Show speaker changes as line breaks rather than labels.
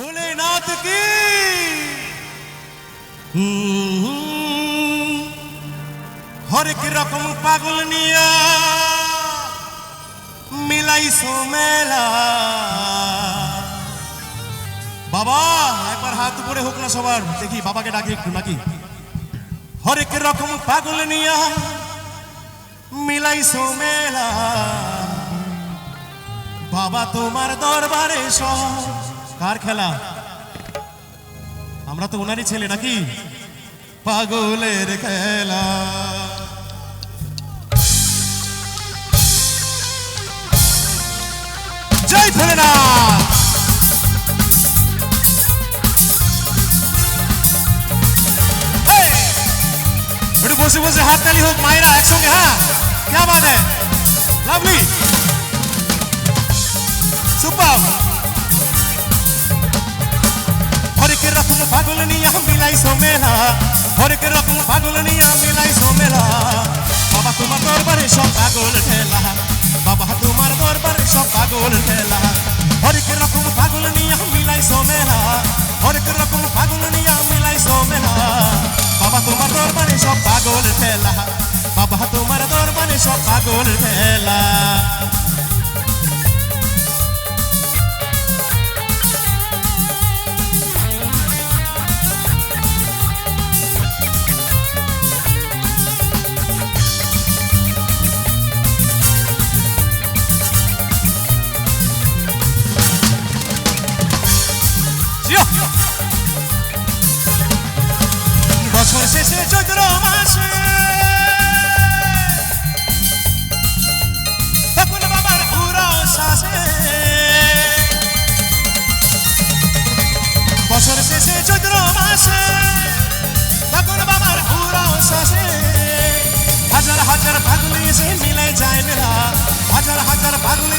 ভোলেনাথ কি? হরেক রকম পাগল নিয়া মিলাইছো মেলা। বাবা, একবার হাত উপরে হোক না সবার। দেখি, বাবাকে ডাকি একটু নাকি? হরেক রকম পাগল নিয়া মিলাইছো মেলা। বাবা তোমার দরবারে সব কার খেলা আমরা তো ওনারই ছেলে নাকি পাগলের খেলা জয় ভোলেনাথ Hey! একটু বসে বসে হাত তালি হোক মায়েরা একসঙ্গে হ্যাঁ क्या बात है लवली সুপার নিয়া মিলাই সোমেলা। হরেক রকম পাগল নিয়া মিলাই সোমেলা। বাবা, তোমার দরবারে সব পাগল ঠেলা। বাবা, তোমার দরবারে সব পাগল ঠেলা। হরেক রকম পাগল নিয়া মিলাই সোমেলা। হরেক রকম পাগল নিয়া মিলাই সোমেলা। বাবা, তোমার দরবারে সব পাগল ঠেলা। বাবা, তোমার দরবারে সব পাগল ঠেলা। বছর শেষে চৈত্র মাসে তখন বাবার পুরো শ্বাসে বছর শেষে চৈত্র মাসে তখন বাবার পুরো শ্বাসে হাজার হাজার পাগলি এসে মিলে যায় মেলা হাজার হাজার পাগলি